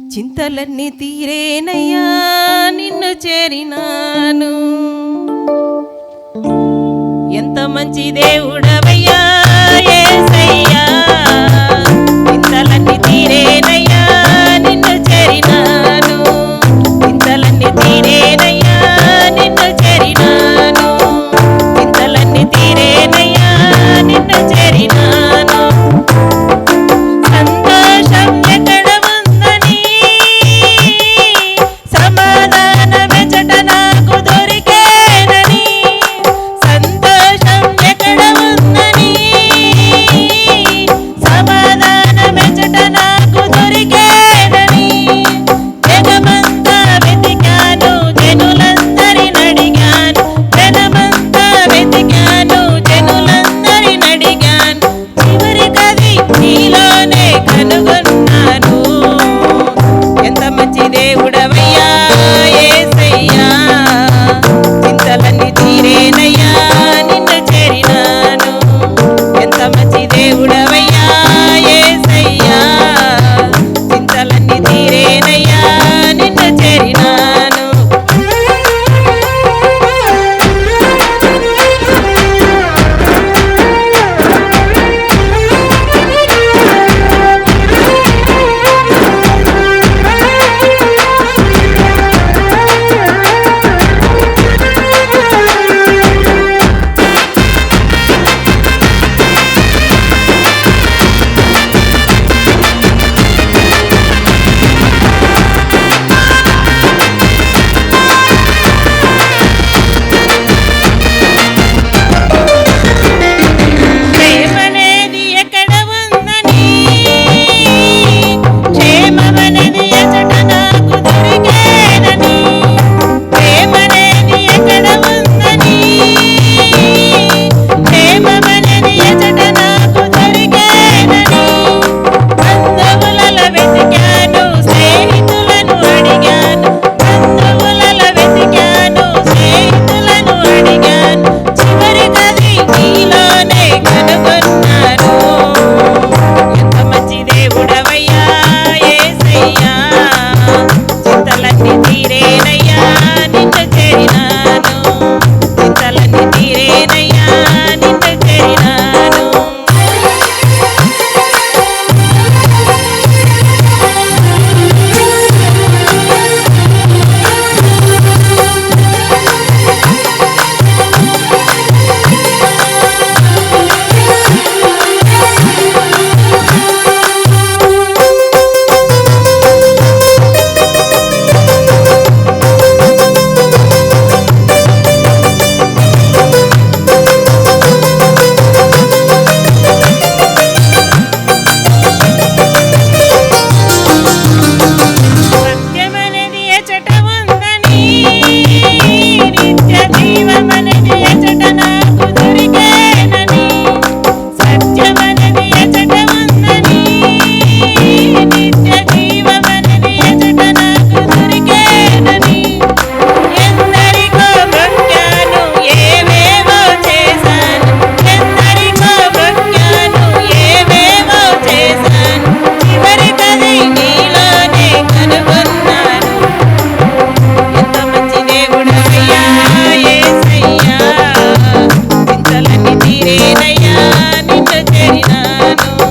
చింతలన్నీ తీరేనయ్యా నిన్ను చేరినాను. ఎంత మంచి దేవుడవయ్యా ఏసయ్యా. చింతలన్నీ తీరేనయ్యా. உணவை Yeah.